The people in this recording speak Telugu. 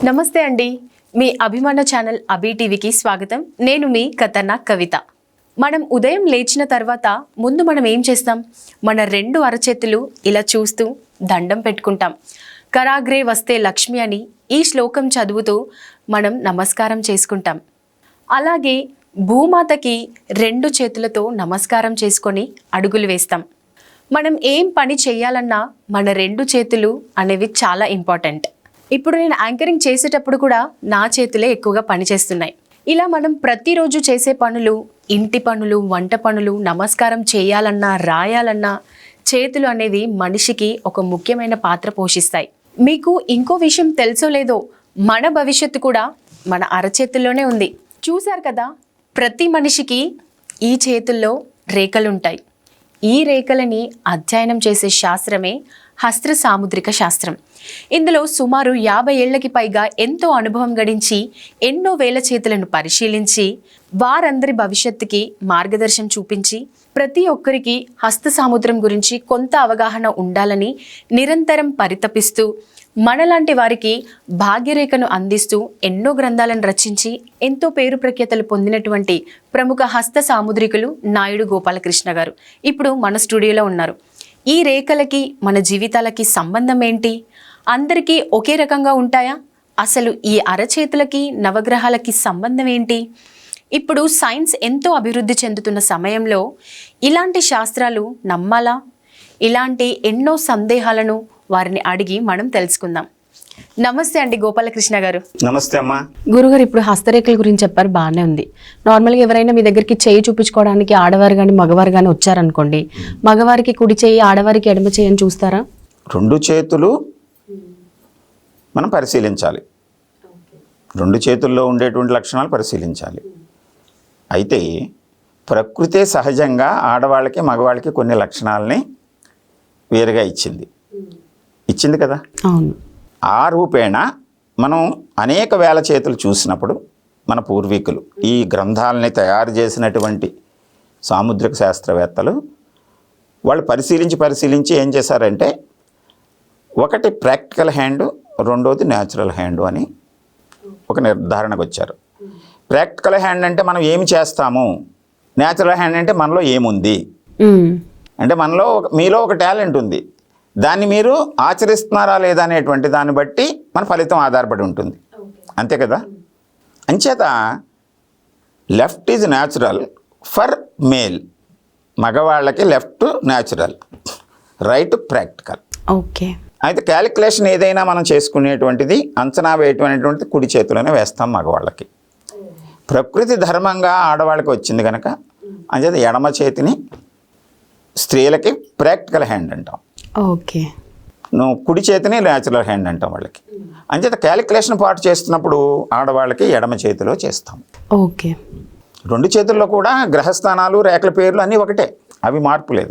నమస్తే అండి. మీ అభిమాన ఛానల్ అభి టీవీకి స్వాగతం. నేను మీ కథన కవిత. మనం ఉదయం లేచిన తర్వాత ముందు మనం ఏం చేస్తాం? మన రెండు అరచేతులు ఇలా చూస్తూ దండం పెట్టుకుంటాం. కరాగ్రే వస్తే లక్ష్మి అని ఈ శ్లోకం చదువుతూ మనం నమస్కారం చేసుకుంటాం. అలాగే భూమాతకి రెండు చేతులతో నమస్కారం చేసుకొని అడుగులు వేస్తాం. మనం ఏం పని చేయాలన్నా మన రెండు చేతులు అనేవి చాలా ఇంపార్టెంట్. ఇప్పుడు నేను యాంకరింగ్ చేసేటప్పుడు కూడా నా చేతులే ఎక్కువగా పనిచేస్తున్నాయి ఇలా మనం ప్రతిరోజు చేసే పనులు ఇంటి పనులు వంట పనులు నమస్కారం చేయాలన్నా రాయాలన్నా చేతులు అనేది మనిషికి ఒక ముఖ్యమైన పాత్ర పోషిస్తాయి. మీకు ఇంకో విషయం తెలుసో లేదో మన భవిష్యత్తు కూడా మన అరచేతుల్లోనే ఉంది. చూశారు కదా ప్రతి మనిషికి ఈ చేతుల్లో రేఖలుంటాయి. ఈ రేఖలని అధ్యయనం చేసే శాస్త్రమే హస్త్ర సాముద్రిక శాస్త్రం. ఇందులో సుమారు యాభై ఏళ్ళకి పైగా ఎంతో అనుభవం గడించి ఎన్నో వేల చేతులను పరిశీలించి వారందరి భవిష్యత్తుకి మార్గదర్శనం చూపించి ప్రతి ఒక్కరికి హస్త సాముద్రం గురించి కొంత అవగాహన ఉండాలని నిరంతరం పరితపిస్తూ మనలాంటి వారికి భాగ్యరేఖను అందిస్తూ ఎన్నో గ్రంథాలను రచించి ఎంతో పేరు ప్రఖ్యాతలు పొందినటువంటి ప్రముఖ హస్త సాముద్రికులు నాయుడు గోపాలకృష్ణ గారు. ఇప్పుడు మన స్టూడియోలో ఉన్నారు. ఈ రేఖలకి మన జీవితాలకి సంబంధం ఏంటి? అందరికీ ఒకే రకంగా ఉంటాయా? అసలు ఈ అరచేతులకి నవగ్రహాలకి సంబంధం ఏంటి? ఇప్పుడు సైన్స్ ఎంతో అభివృద్ధి చెందుతున్న సమయంలో ఇలాంటి శాస్త్రాలు నమ్మాలా? ఇలాంటి ఎన్నో సందేహాలను వారిని అడిగి మనం తెలుసుకుందాం. నమస్తే అండి గోపాలకృష్ణ గారు. నమస్తే అమ్మా. గురుగారు ఇప్పుడు హస్తరేఖల గురించి చెప్పారు బాగానే ఉంది. నార్మల్గా ఎవరైనా మీ దగ్గరికి చేయి చూపించుకోవడానికి ఆడవారు కానీ మగవారు కానీ వచ్చారనుకోండి మగవారికి కుడి చేయి ఆడవారికి ఎడమ చేయి అని చూస్తారా? రెండు చేతులు మనం పరిశీలించాలి. రెండు చేతుల్లో ఉండేటువంటి లక్షణాలు పరిశీలించాలి. అయితే ప్రకృతే సహజంగా ఆడవాళ్ళకి మగవాళ్ళకి కొన్ని లక్షణాలని వేరుగా ఇచ్చింది. ఇచ్చింది కదా? అవును. ఆ రూపేణ మనం అనేక వేల చేతులు చూసినప్పుడు మన పూర్వీకులు ఈ గ్రంథాలని తయారు చేసినటువంటి సాముద్రిక శాస్త్రవేత్తలు వాళ్ళు పరిశీలించి పరిశీలించి ఏం చేశారంటే ఒకటి ప్రాక్టికల్ హ్యాండ్ రెండోది న్యాచురల్ హ్యాండ్ అని ఒక నిర్ధారణకు వచ్చారు. ప్రాక్టికల్ హ్యాండ్ అంటే మనం ఏమి చేస్తాము? న్యాచురల్ హ్యాండ్ అంటే మనలో ఏముంది. అంటే మనలో ఒక మీలో ఒక టాలెంట్ ఉంది. దాన్ని మీరు ఆచరిస్తున్నారా లేదా అనేటువంటి దాన్ని బట్టి మన ఫలితం ఆధారపడి ఉంటుంది. అంతే కదా? అంచేత left is natural for male. మగవాళ్ళకి left natural. Right practical. Okay. అయితే క్యాలిక్యులేషన్ ఏదైనా మనం చేసుకునేటువంటిది అంచనా వేయటువంటిది కుడి చేతిలోనే వేస్తాం మగవాళ్ళకి. ప్రకృతి ధర్మంగా ఆడవాళ్ళకి వచ్చింది కనుక అంచేత ఎడమ చేతిని స్త్రీలకి ప్రాక్టికల్ హ్యాండ్ అంటాం. ఓకే. నువ్వు కుడి చేతిని న్యాచురల్ హ్యాండ్ అంటాం వాళ్ళకి. అంచేత క్యాలిక్యులేషన్ పార్ట్ చేస్తున్నప్పుడు ఆడవాళ్ళకి ఎడమ చేతిలో చేస్తాం. ఓకే. రెండు చేతుల్లో కూడా గ్రహస్థానాలు రేఖల పేర్లు అన్నీ ఒకటే. అవి మార్పు లేదు.